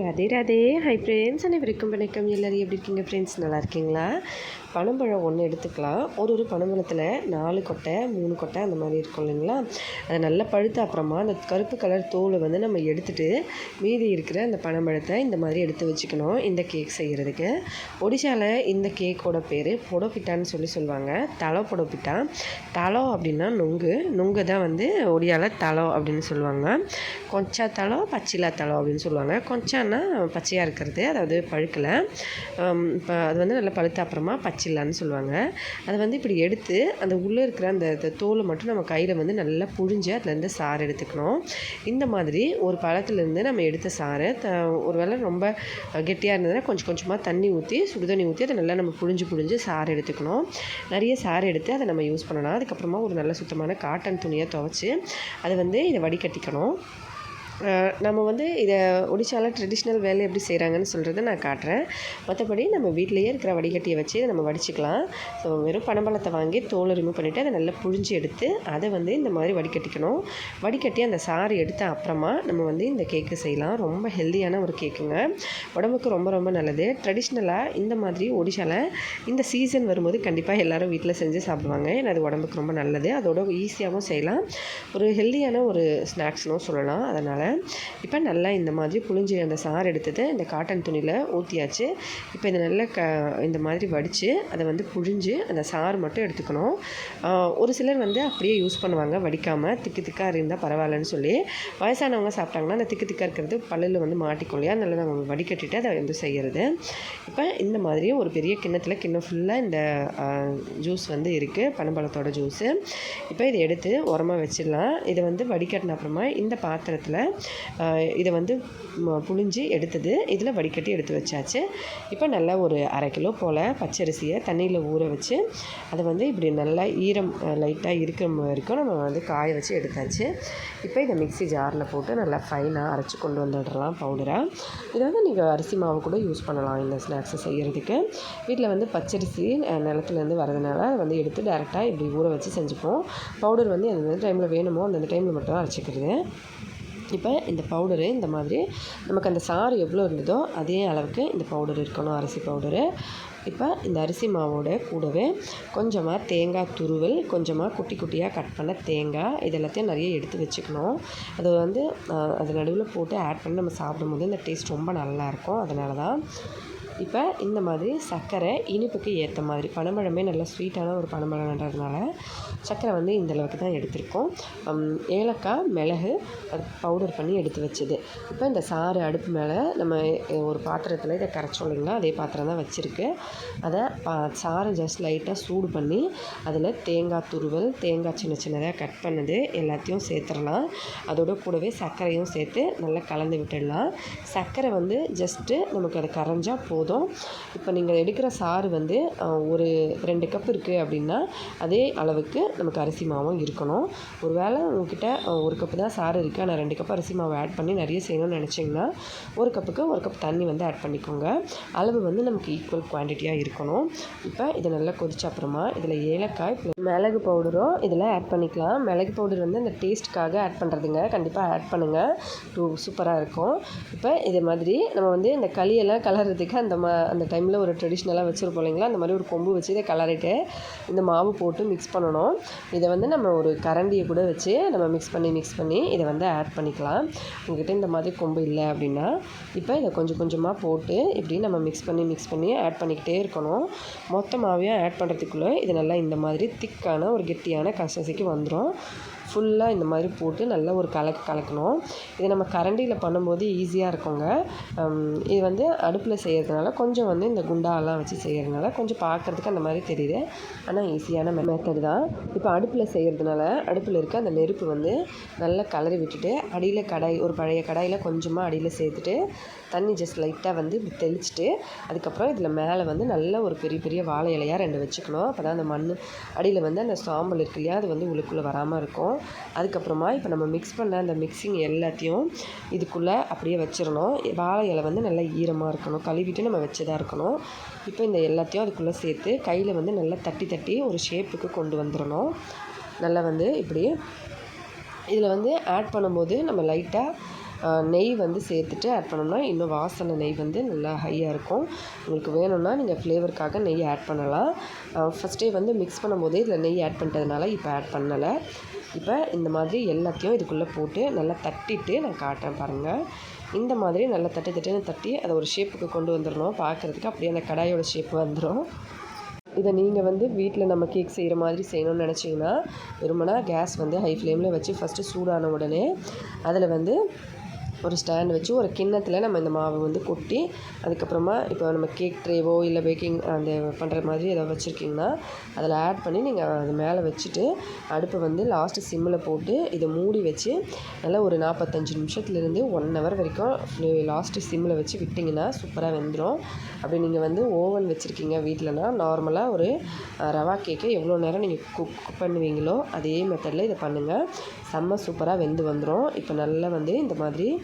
Radhe Radhe. Hi friends அனைவருக்கும் வணக்கம். எல்லோரும் எப்படி இருக்கீங்க? ஃப்ரெண்ட்ஸ் நல்லா இருக்கீங்களா? பனம்பழம் ஒன்று எடுத்துக்கலாம். ஒரு ஒரு பனம்பழத்தில் நாலு கொட்டை மூணு கொட்டை அந்த மாதிரி இருக்கும் இல்லைங்களா? அதை நல்லா பழுத்த அப்புறமா அந்த கருப்பு கலர் தோலை வந்து நம்ம எடுத்துட்டு மீதி இருக்கிற அந்த பனம்பழத்தை இந்த மாதிரி எடுத்து வச்சுக்கணும். இந்த கேக் செய்கிறதுக்கு ஒடிசாவில் இந்த கேக்கோட பேர் பொடோபிட்டான்னு சொல்லி சொல்லுவாங்க. தலை பொடோபிட்டா. தலோ அப்படின்னா நொங்கு. நொங்கு தான் வந்து ஒடியாவில் தலோ அப்படின்னு சொல்லுவாங்க. கொஞ்சா தலோ பச்சிலா தலோ அப்படின்னு சொல்லுவாங்க. கொஞ்சான்னா பச்சையாக இருக்கிறது. அதாவது பழுக்கலை. இப்போ அது வந்து நல்லா பழுத்த அப்புறமா பச்சில்லான்னு சொல்லுவாங்க. அதை வந்து இப்படி எடுத்து அந்த உள்ளே இருக்கிற அந்த தோலை மட்டும் நம்ம கையில் வந்து நல்லா புழிஞ்சு அதுலேருந்து சாறு எடுத்துக்கணும். இந்த மாதிரி ஒரு பழத்துலேருந்து நம்ம எடுத்த சாறு த ஒரு வேளை ரொம்ப கெட்டியாக இருந்ததுன்னா கொஞ்சம் கொஞ்சமாக தண்ணி ஊற்றி சுடுதண்ணி ஊற்றி அதை நல்லா நம்ம புழிஞ்சு புழிஞ்சு சாறு எடுத்துக்கணும். நிறைய சாறு எடுத்து அதை நம்ம யூஸ் பண்ணலாம். அதுக்கப்புறமா ஒரு நல்ல சுத்தமான காட்டன் துணியை துவைச்சி அதை வந்து இதை வடிகட்டிக்கணும். நம்ம வந்து இதை ஒடிசாவில் ட்ரெடிஷ்னல் வேலை எப்படி செய்கிறாங்கன்னு சொல்கிறத நான் காட்டுறேன். மற்றபடி நம்ம வீட்டிலையே இருக்கிற வடிகட்டியை வச்சு இதை நம்ம வடிச்சுக்கலாம். ஸோ வெறும் பனம்பழத்தை வாங்கி தோலை ரிமூவ் பண்ணிவிட்டு அதை நல்லா புழிஞ்சு எடுத்து அதை வந்து இந்த மாதிரி வடிகட்டிக்கணும். வடிகட்டி அந்த சாறு எடுத்த அப்புறமா நம்ம வந்து இந்த கேக்கு செய்யலாம். ரொம்ப ஹெல்த்தியான ஒரு கேக்குங்க உடம்புக்கு ரொம்ப ரொம்ப நல்லது. ட்ரெடிஷ்னலாக இந்த மாதிரி ஒடிஷாவில் இந்த சீசன் வரும்போது கண்டிப்பாக எல்லோரும் வீட்டில் செஞ்சு சாப்பிடுவாங்க. ஏன்னா அது உடம்புக்கு ரொம்ப நல்லது. அதோட ஈஸியாகவும் செய்யலாம். ஒரு ஹெல்த்தியான ஒரு ஸ்நாக்ஸ்னும் சொல்லலாம். அதனால் இப்போ நல்லா இந்த மாதிரி புழிஞ்சு அந்த சாறு எடுத்தது இந்த காட்டன் துணியில் ஊற்றியாச்சு இப்போ இதை நல்லா க இந்த மாதிரி வடித்து அதை வந்து புழிஞ்சு அந்த சாறு மட்டும் எடுத்துக்கணும். ஒரு சிலர் வந்து அப்படியே யூஸ் பண்ணுவாங்க வடிக்காமல் திக்கு திக்காக இருந்தால் பரவாயில்லன்னு சொல்லி. வயசானவங்க சாப்பிட்டாங்கன்னா அந்த திக்கு திக்காக இருக்கிறது பல்லில் வந்து மாட்டிக்கும் இல்லையா? அதனால நம்ம வடிகட்டிட்டு அதை வந்து செய்கிறது இப்போ இந்த மாதிரி ஒரு பெரிய கிண்ணத்தில் கிண்ணம் ஃபுல்லாக இந்த ஜூஸ் வந்து இருக்குது பனம்பழத்தோட ஜூஸு இப்போ இதை எடுத்து உரமாக வச்சிடலாம். இதை வந்து வடிகட்டின அப்புறமா இந்த பாத்திரத்தில் இதை வந்து புழிஞ்சு எடுத்தது. இதில் வடிகட்டி எடுத்து வச்சாச்சு. இப்போ நல்லா ஒரு அரை கிலோ போல் பச்சரிசியை தண்ணியில் ஊற வச்சு அதை வந்து இப்படி நல்லா ஈரம் லைட்டாக இருக்கிற வரைக்கும் நம்ம வந்து காய வச்சு எடுத்தாச்சு. இப்போ இதை மிக்ஸி ஜாரில் போட்டு நல்லா ஃபைனாக அரைச்சி கொண்டு வந்துடலாம் பவுடராக இதை வந்து நீங்கள் அரிசி மாவு கூட யூஸ் பண்ணலாம் இந்த ஸ்நாக்ஸை செய்கிறதுக்கு வீட்டில் வந்து பச்சரிசி நிலத்துலேருந்து வரதுனால அதை வந்து எடுத்து டேரெக்டாக இப்படி ஊற வச்சு செஞ்சுப்போம். பவுடர் வந்து எந்தெந்த டைமில் வேணுமோ அந்தந்த டைமில் மட்டும் தான் அரைச்சிக்கிறது. இப்போ இந்த பவுடரு இந்த மாதிரி நமக்கு அந்த சாறு எவ்வளோ இருந்ததோ அதே அளவுக்கு இந்த பவுடர் இருக்கணும் அரிசி பவுடரு இப்போ இந்த அரிசி மாவோட கூடவே கொஞ்சமாக தேங்காய் துருவல் கொஞ்சமாக குட்டி குட்டியாக கட் பண்ண தேங்காய் இது எல்லாத்தையும் நிறைய எடுத்து வச்சுக்கணும். அது வந்து அது நடுவில் போட்டு ஆட் பண்ணி நம்ம சாப்பிடும்போது இந்த டேஸ்ட் ரொம்ப நல்லாயிருக்கும் அதனால தான் இப்போ இந்த மாதிரி சர்க்கரை இனிப்புக்கு ஏற்ற மாதிரி பனம்பழமே நல்லா ஸ்வீட்டான ஒரு பனம்பழம்ன்றதுனால சர்க்கரை வந்து இந்த அளவுக்கு தான் எடுத்திருக்கோம். ஏலக்காய் மிளகு அது பவுடர் பண்ணி எடுத்து வச்சது. இப்போ இந்த சாறு அடுப்பு மேலே நம்ம ஒரு பாத்திரத்தில் இதை கரைச்சோம் இல்லைங்களா அதே பாத்திரம் தான் வச்சுருக்கு. அதை பா சாறை ஜஸ்ட் லைட்டாக சூடு பண்ணி அதில் தேங்காய் துருவல் தேங்காய் சின்ன சின்னதாக கட் பண்ணது எல்லாத்தையும் சேர்த்துடலாம். அதோட கூடவே சர்க்கரையும் சேர்த்து நல்லா கலந்து விட்டுடலாம். சர்க்கரை வந்து ஜஸ்ட்டு நமக்கு அது கரைஞ்சால் போதும். இப்போ நீங்கள் எடுக்கிற சாறு வந்து ஒரு ரெண்டு கப் இருக்குது அப்படின்னா அதே அளவுக்கு நமக்கு அரிசி மாவும் இருக்கணும். ஒரு வேளை உங்ககிட்ட ஒரு கப்பு தான் சாறு இருக்குது ஆனால் ரெண்டு கப் அரிசி மாவு ஆட் பண்ணி நிறைய செய்யணும்னு நினச்சிங்கன்னா ஒரு கப்புக்கு ஒரு கப் தண்ணி வந்து ஆட் பண்ணிக்கோங்க. அளவு வந்து நமக்கு ஈக்குவல் வெரைட்டியாக இருக்கணும். இப்போ இது நல்லா கொதிச்ச அப்புறமா இதில் ஏலக்காய் மிளகு பவுடரும் இதில் ஆட் பண்ணிக்கலாம். மிளகு பவுடர் வந்து அந்த டேஸ்ட்டுக்காக ஆட் பண்ணுறதுங்க கண்டிப்பாக ஆட் பண்ணுங்கள் டூ சூப்பராக இருக்கும். இப்போ இதே மாதிரி நம்ம வந்து இந்த களியெல்லாம் கலர்றதுக்கு அந்த மா அந்த டைமில் ஒரு ட்ரெடிஷ்னலாக வச்சுருப்போம் இல்லைங்களா? அந்த மாதிரி ஒரு கொம்பு வச்சு இதை கலரிட்டு இந்த மாவு போட்டு மிக்ஸ் பண்ணணும். இதை வந்து நம்ம ஒரு கரண்டியை கூட வச்சு நம்ம மிக்ஸ் பண்ணி மிக்ஸ் பண்ணி இதை வந்து ஆட் பண்ணிக்கலாம். உங்ககிட்ட இந்த மாதிரி கொம்பு இல்லை அப்படின்னா இப்போ இதை கொஞ்சம் கொஞ்சமாக போட்டு இப்படி நம்ம மிக்ஸ் பண்ணி மிக்ஸ் பண்ணி ஆட் பண்ணிக்கிட்டே இருக்கணும். மொத்தமாகவே ஆட் பண்ணுறதுக்குள்ளே இது நல்லா இந்த மாதிரி திக்கான ஒரு கெட்டியான கசசிக்கு வந்துடும் ஃபுல்லாக இந்த மாதிரி போட்டு நல்லா ஒரு கலக்கு கலக்கணும். இது நம்ம கரண்டியில் பண்ணும்போது ஈஸியாக இருக்குங்க. இது வந்து அடுப்பில் செய்கிறதுனால கொஞ்சம் வந்து இந்த குண்டாலாம் வச்சு செய்கிறதுனால கொஞ்சம் பார்க்குறதுக்கு அந்த மாதிரி தெரியுது. ஆனால் ஈஸியான மெத்தட் தான். இப்போ அடுப்பில் செய்கிறதுனால அடுப்பில் இருக்க அந்த நெருப்பு வந்து நல்லா கலரி விட்டுட்டு அடியில் கடாய் ஒரு பழைய கடாயில் கொஞ்சமாக அடியில் சேர்த்துட்டு தண்ணி ஜஸ்ட் லைட்டாக வந்து தெளிச்சுட்டு தெளிச்சிட்டு அதுக்கப்புறம் இதில் மேலே வந்து நல்ல ஒரு பெரிய பெரிய வாழை இலையாக ரெண்டு வச்சுக்கணும். அப்போ தான் அந்த மண் அடியில் வந்து அந்த சாம்பல் இருக்கு இல்லையா அது வந்து உள்ளுக்குள்ளே வராமல் இருக்கும். அதுக்கப்புறமா இப்போ நம்ம மிக்ஸ் பண்ண அந்த மிக்சிங் எல்லாத்தையும் இதுக்குள்ளே அப்படியே வச்சிடணும். வாழை இலை வந்து நல்லா ஈரமாக இருக்கணும். கழுவிட்டு நம்ம வச்சதாக இருக்கணும். இப்போ இந்த எல்லாத்தையும் அதுக்குள்ளே சேர்த்து கையில் வந்து நல்லா தட்டி தட்டி ஒரு ஷேப்புக்கு கொண்டு வந்துடணும். நல்லா வந்து இப்படி இதில் வந்து ஆட் பண்ணும்போது நம்ம லைட்டாக நெய் வந்து சேர்த்துட்டு ஆட் பண்ணோம்னா இன்னும் வாசனை நெய் வந்து நல்லா ஹையாக இருக்கும். உங்களுக்கு வேணும்னா நீங்கள் ஃப்ளேவருக்காக நெய் ஆட் பண்ணலாம். ஃபஸ்ட்டே வந்து மிக்ஸ் பண்ணும்போதே இதில் நெய் ஆட் பண்ணிட்டதுனால இப்போ ஆட் பண்ணலை. இப்போ இந்த மாதிரி எல்லாத்தையும் இதுக்குள்ளே போட்டு நல்லா தட்டிட்டு நான் காட்டுறேன் பாருங்கள் இந்த மாதிரி நல்லா தட்டி தட்டின்னு தட்டி அதை ஒரு ஷேப்புக்கு கொண்டு வந்துடணும். பார்க்குறதுக்கு அப்படியே அந்த கடாயோட ஷேப் வந்துடும் இதை நீங்கள் வந்து வீட்டில் நம்ம கேக் செய்கிற மாதிரி செய்யணும்னு நினச்சிங்கன்னா விரும்பினா கேஸ் வந்து ஹை ஃப்ளேமில் வச்சு ஃபஸ்ட்டு சூடான உடனே அதில் வந்து ஒரு ஸ்டாண்ட் வச்சு ஒரு கிண்ணத்தில் நம்ம இந்த மாவை வந்து கொட்டி அதுக்கப்புறமா இப்போ நம்ம கேக் ட்ரேவோ இல்லை பேக்கிங் அந்த பண்ணுற மாதிரி ஏதாவது வச்சுருக்கீங்கன்னா அதில் ஆட் பண்ணி நீங்கள் அது மேலே வச்சுட்டு அடுப்பை வந்து லாஸ்ட்டு சிம்மில் போட்டு இதை மூடி வச்சு நல்லா ஒரு நாற்பத்தஞ்சு நிமிஷத்துலேருந்து ஒன் ஹவர் வரைக்கும் லாஸ்ட்டு சிம்மில் வச்சு விட்டிங்கன்னா சூப்பராக வெந்துடும் அப்படி நீங்கள் வந்து ஓவன் வச்சுருக்கீங்க வீட்டிலனா நார்மலாக ஒரு ரவா கேக்கை எவ்வளோ நேரம் நீங்கள் குக் பண்ணுவீங்களோ அதே மெத்தடில் இதை பண்ணுங்கள் செம்ம சூப்பராக வெந்து வந்துடும் இப்போ நல்லா வந்து இந்த மாதிரி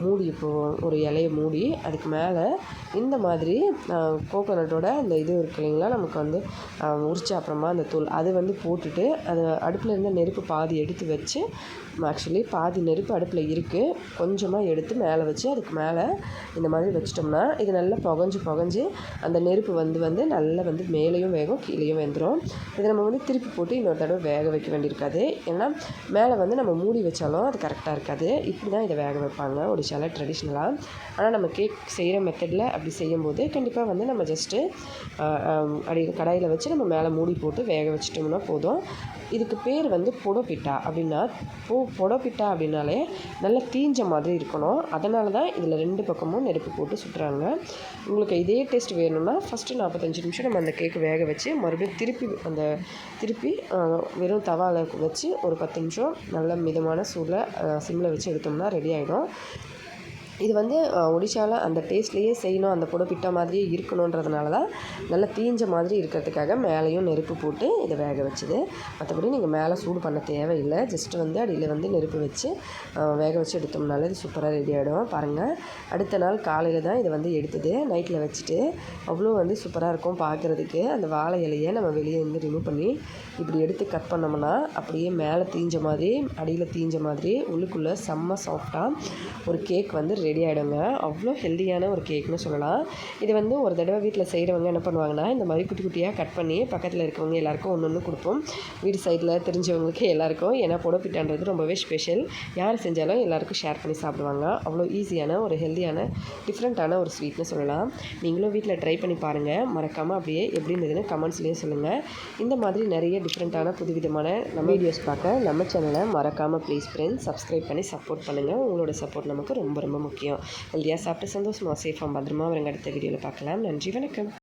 மூடி இப்போ ஒரு இலையை மூடி அதுக்கு மேலே இந்த மாதிரி கோகோனட்டோட அந்த இது இருக்கு இல்லைங்களா நமக்கு வந்து உரிச்ச அப்புறமா அந்த தூள் அது வந்து போட்டுட்டு அது அடுப்பில் இருந்த நெருப்பு பாதி எடுத்து வச்சு ஆக்சுவலி பாதி நெருப்பு அடுப்பில் இருக்குது கொஞ்சமாக எடுத்து மேலே வச்சு அதுக்கு மேலே இந்த மாதிரி வச்சிட்டோம்னா இது நல்லா புகஞ்சு புகஞ்சு அந்த நெருப்பு வந்து வந்து நல்லா வந்து மேலேயும் வேகும் கீழேயும் வெந்துடும் இதை நம்ம வந்து திருப்பி போட்டு இன்னொரு தடவை வேக வைக்க வேண்டியிருக்காது. ஏன்னா மேலே வந்து நம்ம மூடி வச்சாலும் அது கரெக்டாக இருக்காது. இப்படி தான் இதை வேக வைப்பாங்க. ஒரு ஒடிசால ட்ரெடிஷ்னலாக ஆனால் நம்ம கேக் செய்கிற மெத்தடில் அப்படி செய்யும்போது கண்டிப்பாக வந்து நம்ம ஜஸ்ட்டு அப்படி கடாயில் வச்சு நம்ம மேலே மூடி போட்டு வேக வச்சிட்டோம்னா போதும். இதுக்கு பேர் வந்து புடப்பிட்டா அப்படின்னா பூ புடப்பிட்டா அப்படின்னாலே நல்லா தீஞ்ச மாதிரி இருக்கணும். அதனால தான் இதில் ரெண்டு பக்கமும் நெருப்பு போட்டு சுட்டுறாங்க. உங்களுக்கு இதே டேஸ்ட் வேணும்னா ஃபஸ்ட்டு நாற்பத்தஞ்சு நிமிஷம் நம்ம அந்த கேக்கு வேக வச்சு மறுபடியும் திருப்பி அந்த திருப்பி வெறும் தவாவில் வச்சு ஒரு பத்து நிமிஷம் நல்ல மிதமான சூடில் சிம்மில் வச்சு எடுத்தோம்னா ரெடி ஆகிடும் இது வந்து ஒடிஷாவில் அந்த டேஸ்ட்லேயே செய்யணும் அந்த புடப்பிட்ட மாதிரியே இருக்கணுன்றதுனால தான் நல்லா தீஞ்ச மாதிரி இருக்கிறதுக்காக மேலேயும் நெருப்பு போட்டு இதை வேக வச்சுது. மற்றபடி நீங்கள் மேலே சூடு பண்ண தேவையில்லை. ஜஸ்ட் வந்து அடியில் வந்து நெருப்பு வச்சு வேக வச்சு எடுத்தோம்னாலே இது சூப்பராக ரெடி ஆகிடும் பாருங்கள் அடுத்த நாள் காலையில் தான் இதை வந்து எடுத்தது. நைட்டில் வச்சுட்டு அவ்வளோ வந்து சூப்பராக இருக்கும் பார்க்குறதுக்கு அந்த வாழை இலையை நம்ம வெளியே வந்து ரிமூவ் பண்ணி இப்படி எடுத்து கட் பண்ணோம்னா அப்படியே மேலே தீஞ்ச மாதிரி அடியில் தீஞ்ச மாதிரி உள்ளுக்குள்ளே செம்ம சாஃப்டாக ஒரு கேக் வந்து ரெடி ரெடி ஆகிடுங்க அவ்வளோ ஹெல்த்தியான ஒரு கேக்னு சொல்லலாம். இது வந்து ஒரு தடவை வீட்டில் செய்கிறவங்க என்ன பண்ணுவாங்கன்னா இந்த மாதிரி குட்டி குட்டியாக கட் பண்ணி பக்கத்தில் இருக்கவங்க எல்லாேருக்கும் ஒன்று ஒன்று கொடுப்போம். வீடு சைடில் தெரிஞ்சவங்களுக்கு எல்லாேருக்கும். ஏன்னா புடப்பிட்டான்றது ரொம்பவே ஸ்பெஷல் யார் செஞ்சாலும் எல்லாேருக்கும் ஷேர் பண்ணி சாப்பிடுவாங்க. அவ்வளோ ஈஸியான ஒரு ஹெல்த்தியான டிஃப்ரெண்ட்டான ஒரு ஸ்வீட்னு சொல்லலாம். நீங்களும் வீட்டில் ட்ரை பண்ணி பாருங்கள் மறக்காமல் அப்படியே எப்படி இருந்ததுன்னு கமெண்ட்ஸ்லேயும் சொல்லுங்கள் இந்த மாதிரி நிறைய டிஃப்ரெண்ட்டான புதுவிதமான நம்ம வீடியோஸ் பார்க்க நம்ம சேனலை மறக்காமல் ப்ளீஸ் ஃப்ரெண்ட்ஸ் சப்ஸ்கிரைப் பண்ணி சப்போர்ட் பண்ணுங்கள் உங்களோட சப்போர்ட் நமக்கு ரொம்ப ரொம்ப முக்கியம். முக்கியம் ஹெல்த்தியாக சாப்பிட்டு சந்தோஷமாக சேஃபாக பத்திரமா வரங்க அடுத்த வீடியோவில் பார்க்கலாம் நன்றி வணக்கம்